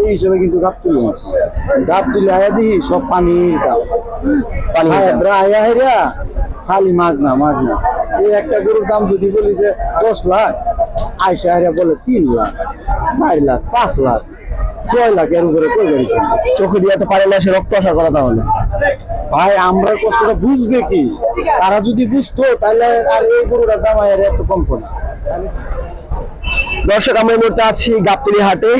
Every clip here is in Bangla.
এই হিসেবে কিন্তু গাপ তুলে আনছি গাপ তুলে আয়া দিই সব পানির পানি আয়া হেরা খালি মাগ না মাগ না। এই একটা গরুর দাম যদি বলি যে দশ লাখ আয়সা হেরা বলে তিন লাখ চার লাখ পাঁচ লাখ ছয় লাখ এর উপরে চোখে দিয়ে তো পারে না সে রক্ত আসার কথা তাহলে। ভাই আমরা কষ্টটা বুঝবে কি? তারা যদি বুঝতো তাহলে আর এই গরুটার দাম আর এত কম করে দর্শক আমরা এই মুহূর্তে আছি গাবতলি হাটে।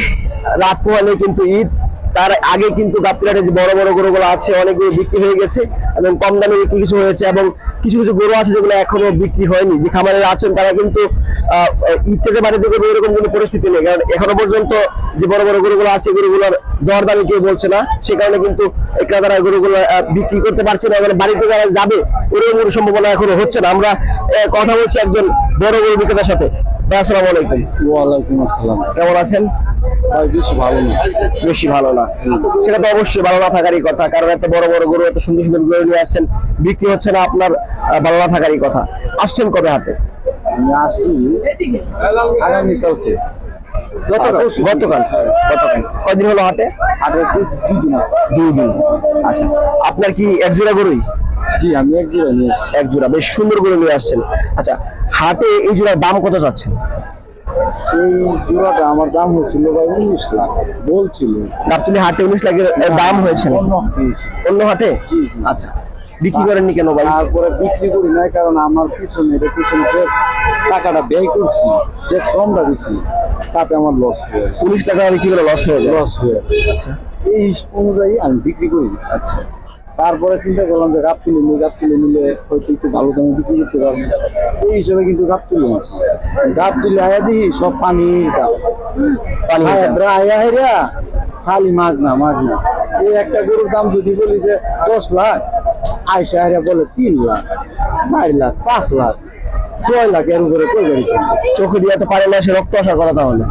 রাত পোহালে কিন্তু ঈদ তার আগে কিন্তু গাবতলি হাটে যে বড় বড় গরুগুলো আছে অনেকগুলো বিক্রি হয়ে গেছে এবং কম দামে বিক্রি কিছু হয়েছে এবং কিছু কিছু গরু আছে যেগুলো এখনও বিক্রি হয়নি। যে খামারেরা আছেন তারা কিন্তু ইচ্ছে যে বাড়িতে করবে এরকম কোনো পরিস্থিতি নেই। কারণ এখনও পর্যন্ত যে বড় বড় গরুগুলো আছে গরুগুলোর দর দামি কেউ বলছে না। সে কারণে কিন্তু ক্রেতারা গরুগুলো বিক্রি করতে পারছে না। এবং বাড়িতে যারা যাবে ওরকম কোনো সম্ভাবনা এখনও হচ্ছে না। আমরা কথা বলছি একজন বড় গরু বিক্রেতার সাথে। আসসালামু আলাইকুম। ওয়ালাইকুম আসসালাম। কেমন আছেন? বেশি ভালো না বেশি ভালো না। সেটা তো অবশ্যই ভালো না থাকারই কথা কারণ এত বড় বড় গরু এত সুন্দর সুন্দর গরু নিয়ে আসছেন বিক্রি হচ্ছে না আপনার ভালো না থাকারই কথা। আসছেন কবে হাটে? আমি আসছি আগামীকালকে। গতকাল? গতকাল? গতকাল। হলো হাটে? আছে। আচ্ছা আপনার কি এক জোড়া গরুই? জি আমি এক জোড়া নিয়ে এক জোড়া বেশ সুন্দর গরু নিয়ে আসছেন। আচ্ছা হাটে এই জোড়ার দাম কত যাচ্ছেন এই জোড়াটা আমার দাম হয়েছিল ভাই উনিশ লাখ। বলছিল। গাবতলি হাটে উনিশ লাখের দাম হয়েছে অন্য হাটে। আচ্ছা। বিক্রি করেননি কেন ভাই? তারপরে বিক্রি করি নাই কারণ আমার পিছনে এটা পিছনে যে টাকাটা ব্যয় করছি যে শ্রমটা দিছি তাতে আমার লস হয়ে উনিশ টাকা বিক্রি করে লস হয়ে লস হয়ে আচ্ছা। এই অনুযায়ী আমি বিক্রি করি। আচ্ছা। তারপরে চিন্তা করলাম যে গাপ তুলে নিই গাপ তুলে নিলে হয়তো একটু ভালো দামে বিক্রি করতে পারব। এই হিসেবে কিন্তু গাপ তুলে আনছি গাপ তুলে আয়া দিই সব পানির দাম পানি আয়া হেরা খালি মাগ না মাগ না। এই একটা গরুর দাম যদি বলি যে দশ লাখ আয়সা হেরা বলে তিন লাখ চার লাখ পাঁচ লাখ ছয় লাখ এর উপরে কই গাড়ি চোখে দিয়ে তো পারে না সে রক্ত আসার কথা তাহলে।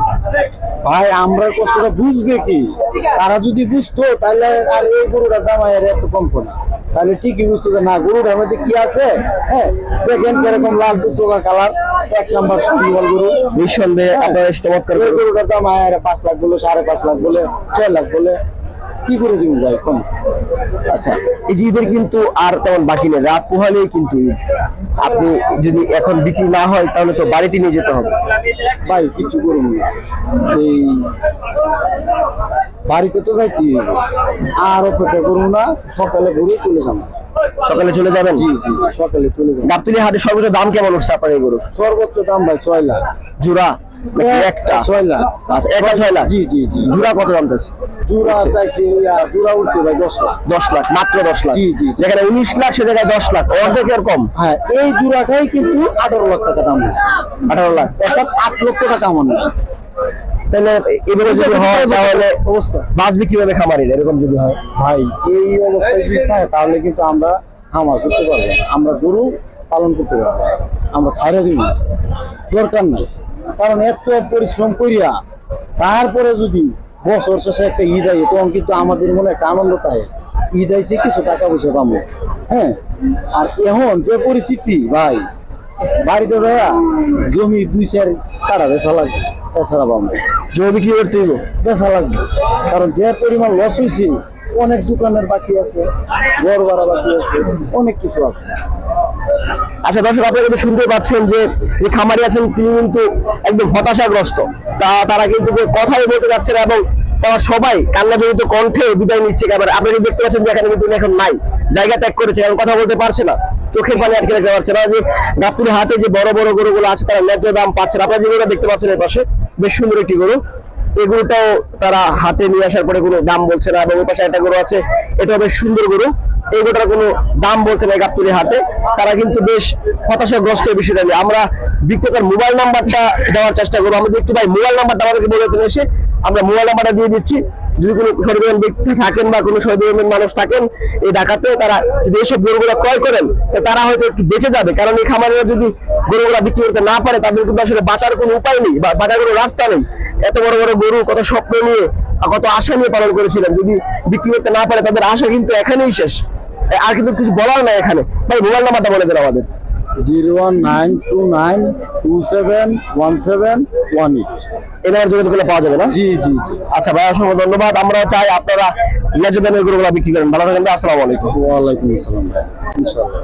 ভাই আমরা কষ্টটা বুঝবে কি? তারা যদি বুঝতো তাহলে আর এই গরুটার দাম এত কম না তাহলে ঠিকই বুঝতো যে না গরুটার মধ্যে কি আছে? হ্যাঁ দেখেন কীরকম লাল টুকটোকা কালার এক নাম্বার সুন্দর গরু। নিঃসন্দেহে আপনার চমৎকার গরুটার দাম আর পাঁচ লাখ বলে সাড়ে পাঁচ লাখ বলে ছয় লাখ বলে। কি করে দিব ভাই এখন? আচ্ছা এই যে ঈদের কিন্তু আর তেমন বাকি নেই। রাত পোহালেই কিন্তু আপনি যদি এখন বিক্রি না হয় তাহলে তো বাড়িতে নিয়ে যেতে হবে। ভাই কিছু করুন না। এই বাড়িতে তো যাইতে হবে। আর অপেক্ষা করুন না সকালে ঘুরে চলে যাব। সকালে চলে যাবেন? জি জি সকালে চলে যাব। গাবতলি হাটে সর্বোচ্চ দাম কেমন উঠছে আপনার এই গরুর? সর্বোচ্চ দাম ভাই ছয় লাখ। জোড়া? একটা। ছয় লাখ। আচ্ছা একটা ছয় লাখ? জি জি জি। জোড়া কত দাম চাচ্ছে জোড়া চাইছি জোড়া উঠছে ভাই দশ লাখ। দশ লাখ মাত্র দশ লাখ। জি, জি, জি। যেখানে উনিশ লাখ সে জায়গায় দশ লাখ। অর্ধেক কম? হ্যাঁ এই জোড়াটাই কিন্তু আঠারো লাখ টাকা দাম হয়েছে আঠারো লাখ। অর্থাৎ আট লক্ষ টাকা আমার তাহলে এভাবে যদি হয় তাহলে অবস্থা। বাঁচবে কীভাবে খামারের এরকম যদি হয়। ভাই এই অবস্থায় যদি থাকে তাহলে কিন্তু আমরা খামার করতে পারব। আমরা গরু পালন করতে পারব আমরা ছাড়ে দিই। না। দরকার নাই। কারণ এত পরিশ্রম করিয়া তারপরে যদি বছর শেষে একটা ঈদ আই তখন কিন্তু আমাদের মনে একটা আনন্দ থাকে। ঈদ আইসে কিছু টাকা পয়সা পাবো হ্যাঁ? আর এখন যে পরিস্থিতি ভাই বাড়িতে যাওয়া জমি দুই চার কাটা বেচা লাগবে এছাড়া পাবো জমি বিক্রি করতে হইব? বেচা লাগবে। কারণ যে পরিমাণ লস হয়েছে অনেক দোকানের বাকি আছে ঘর ভাড়া বাকি আছে অনেক কিছু আছে। আচ্ছা দর্শক, আপনারা কিন্তু শুনতে পাচ্ছেন যে যে খামারি আছেন, তিনি কিন্তু একদম হতাশাগ্রস্ত। তা, তারা কিন্তু কথাই বলতে যাচ্ছে না এবং তারা সবাই কান্না জড়িত কণ্ঠে বিদায় নিচ্ছে আপনারা কিন্তু দেখতে পাচ্ছেন যে, এখানে কিন্তু এখন নাই, জায়গা ত্যাগ করেছে এখন কথা বলতে পারছে না। চোখের পানি আটকে রাখতে পারছে না। যে গাবতুলি হাটে যে বড় বড় গরুগুলো আছে, তারা ন্যায্য দাম পাচ্ছে না। আপনারা যে গরুটা দেখতে পাচ্ছেন এর পাশে, বেশ সুন্দর একটি গরু। এগুলোটাও তারা হাতে নিয়ে আসার পরে কোনো দাম বলছে না এবং ওই পাশে একটা গরু আছে, এটাও বেশ সুন্দর গরু। এই গরুটার কোনো দাম বলছে না এই গাবতলি তারা কিন্তু বেশ হতাশাগ্রস্ত এই বিষয়টা নিয়ে। আমরা বিক্রেতার মোবাইল নাম্বারটা দেওয়ার চেষ্টা করব। আমরা দেখতে পাই মোবাইল নাম্বারটা আমাদেরকে বলে এসে আমরা মোবাইল নাম্বারটা দিয়ে দিচ্ছি। যদি কোনো সরকারি ব্যক্তি থাকেন বা কোনো সরকারি মানুষ থাকেন এই ঢাকাতে তারা যদি এসব গরুগুলো ক্রয় করেন তারা হয়তো একটু বেঁচে যাবে। কারণ এই খামারেরা যদি গরুগুলা বিক্রি করতে না পারে, তাদের কিন্তু আসলে বাঁচার কোনো উপায় নেই বা বাঁচার কোনো রাস্তা নেই। এত বড় বড় গরু, কত স্বপ্ন নিয়ে, কত আশা নিয়ে পালন করেছিলেন। যদি বিক্রি করতে না পারে, তাদের আশা কিন্তু এখানেই শেষ। আর কিন্তু কিছু বলার নাই এখানে। ভাই মোবাইল নাম্বারটা বলে দেন আমাদের। Zero one nine two nine two seven one seven one eight. এনার যোগাযোগ করলে পাওয়া যাবে না? জি জি জি। আচ্ছা ভাই অসংখ্য ধন্যবাদ। আমরা চাই আপনারা ন্যায্য দামের গরুগুলো বিক্রি করেন। ভালো থাকেন আসসালামু আলাইকুম। ওয়ালাইকুম আসসালাম ভাই। ইনশাল্লাহ